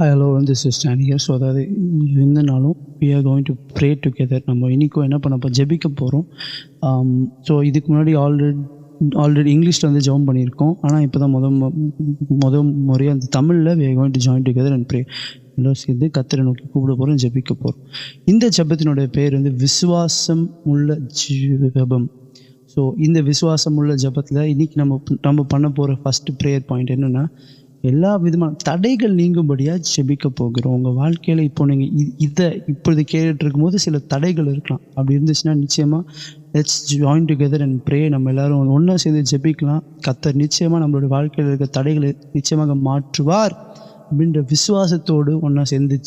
High hello வந்து cistron here so அதாவது இந்த நாளும் we are to to pray together. நம்ம இன்றைக்கும் என்ன பண்ண போ ஜெபிக்க போகிறோம் ஸோ um, இதுக்கு முன்னாடி ஆல்ரெடி ஆல்ரெடி இங்கிலீஷில் வந்து ஜெபம் பண்ணியிருக்கோம். ஆனால் இப்போ தான் முத முத முறையாக அந்த தமிழில் we are going to join together and pray எல்லோரும் சேர்ந்து கத்திரை நோக்கி கூப்பிட போகிறோம் ஜெபிக்க போகிறோம் இந்த ஜெபத்தினுடைய பேர் வந்து விசுவாசம் உள்ள ஜெபம். ஸோ இந்த விசுவாசம் உள்ள ஜெபத்தில் இன்றைக்கி நம்ம நம்ம பண்ண போகிற ஃபஸ்ட்டு ப்ரேயர் பாயிண்ட் என்னென்னா எல்லா விதமான தடைகள் நீங்கும்படியாக ஜெபிக்க போகிறோம். உங்கள் வாழ்க்கையில் இப்போ நீங்கள் இதை இப்பொழுது கேட்டுட்டு இருக்கும்போது சில தடைகள் இருக்கலாம். அப்படி இருந்துச்சுன்னா நிச்சயமாக let's join together and pray நம்ம எல்லாரும் ஒன்றா சேர்ந்து ஜெபிக்கலாம். கத்தர் நிச்சயமாக நம்மளுடைய வாழ்க்கையில் இருக்க தடைகளை நிச்சயமாக மாற்றுவார். அப்படின்ற விசுவாசத்தோடு ஒன்றா சேர்ந்து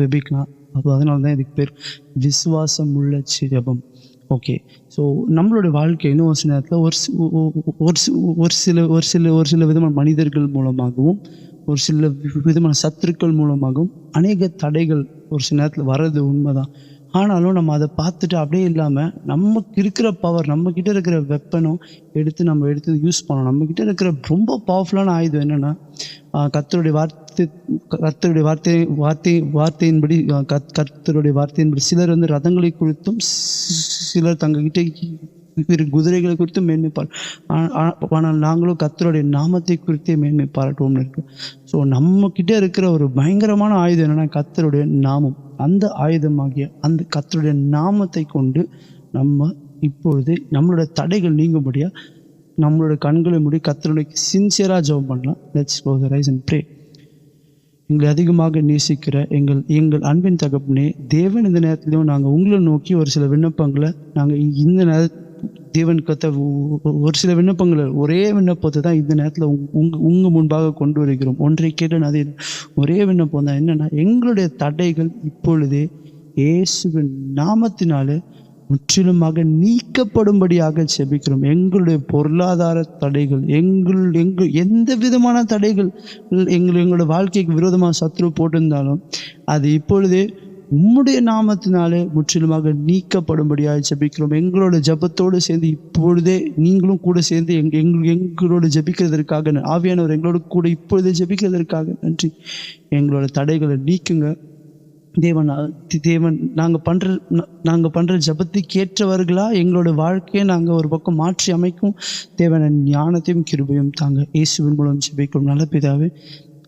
ஜெபிக்கலாம். அப்போ அதனால தான் இதுக்கு பேர் விசுவாசம் உள்ள ஜெபம். ஓகே ஸோ நம்மளோட வாழ்க்கை இன்னும் ஒரு சில நேரத்தில் ஒரு ஒரு ஒரு சில ஒரு சில ஒரு சில விதமான மனிதர்கள் மூலமாகவும் ஒரு சில விதமான சத்துருக்கள் மூலமாகவும் அநேக தடைகள் ஒரு சில நேரத்தில் வர்றது உண்மைதான். ஆனாலும் நம்ம அதை பார்த்துட்டு அப்படியே இல்லாமல் நமக்கு இருக்கிற பவர் நம்மக்கிட்ட இருக்கிற வெப்பனும் எடுத்து நம்ம எடுத்து யூஸ் பண்ணணும். நம்மக்கிட்ட இருக்கிற ரொம்ப பவர்ஃபுல்லான ஆயுதம் என்னென்னா கத்தருடைய வார்த்தை கத்தருடைய வார்த்தை வார்த்தை வார்த்தையின்படி கத் கர்த்தருடைய வார்த்தையின்படி சிலர் வந்து ரதங்களை குறித்தும் சிலர் தங்ககிட்ட இரு குதிரைகளை குறித்து மேன்மை ஆனால் நாங்களும் கத்தருடைய நாமத்தை குறித்தே மேன்மை பாராட்டுவோம்னு இருக்கு. ஸோ நம்மக்கிட்ட இருக்கிற ஒரு பயங்கரமான ஆயுதம் என்னென்னா கத்தருடைய நாமம். அந்த ஆயுதமாகிய அந்த கத்தருடைய நாமத்தை கொண்டு நம்ம இப்பொழுது நம்மளோட தடைகள் நீங்கும்படியாக நம்மளோட கண்களை மூடி கத்தருடைக்கு சின்சியராக ஜெபம் பண்ணலாம். Let's close eyes and pray எங்களை அதிகமாக நேசிக்கிற எங்கள் எங்கள் அன்பின் தகப்பனே தேவன் இந்த நேரத்திலையும் நாங்கள் உங்களை நோக்கி ஒரு சில விண்ணப்பங்களை நாங்கள் இந்த நேர தேவன் கத்த ஒரு சில விண்ணப்பங்கள் ஒரே விண்ணப்பத்தை தான் இந்த நேரத்தில் உங்க உங்கள் முன்பாக கொண்டு வருகிறோம். ஒன்றை கேட்டு அது ஒரே விண்ணப்பம் தான். என்னென்னா எங்களுடைய தடைகள் இப்பொழுதே இயேசுவின் நாமத்தினாலே முற்றிலுமாக நீக்கப்படும்படியாக செபிக்கிறோம். எங்களுடைய பொருளாதார தடைகள் எங்கள் எங்கள் எந்த விதமான தடைகள் எங்கள் எங்களோட வாழ்க்கைக்கு விரோதமாக சத்ரு போட்டிருந்தாலும் அது இப்பொழுதே உம்முடைய நாமத்தினாலே முற்றிலுமாக நீக்கப்படும்படியாக ஜெபிக்கிறோம். எங்களோட ஜெபத்தோடு சேர்ந்து இப்பொழுதே நீங்களும் கூட சேர்ந்து எங் எங்கள் எங்களோட ஜெபிக்கிறதற்காக ஆவியானவர் எங்களோட கூட இப்பொழுதே ஜெபிக்கிறதற்காக நன்றி. எங்களோட தடைகளை நீக்குங்க. தேவன் தேவன் நாங்கள் பண்ணுற நாங்கள் பண்ணுற ஜபத்துக்கு ஏற்றவர்களாக எங்களோட வாழ்க்கையை நாங்கள் ஒரு பக்கம் மாற்றி அமைக்கும். தேவன ஞானத்தையும் கிருபையும் தாங்க. இயேசுவின் மூலம் ஜபிக்கும் நல்ல பிதாவே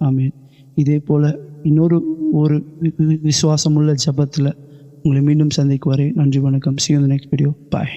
ஆமீன். இதே போல் இன்னொரு ஒரு விசுவாசமுள்ள ஜபத்தில் உங்களை மீண்டும் சந்திக்கு வரை நன்றி வணக்கம். See you next video bye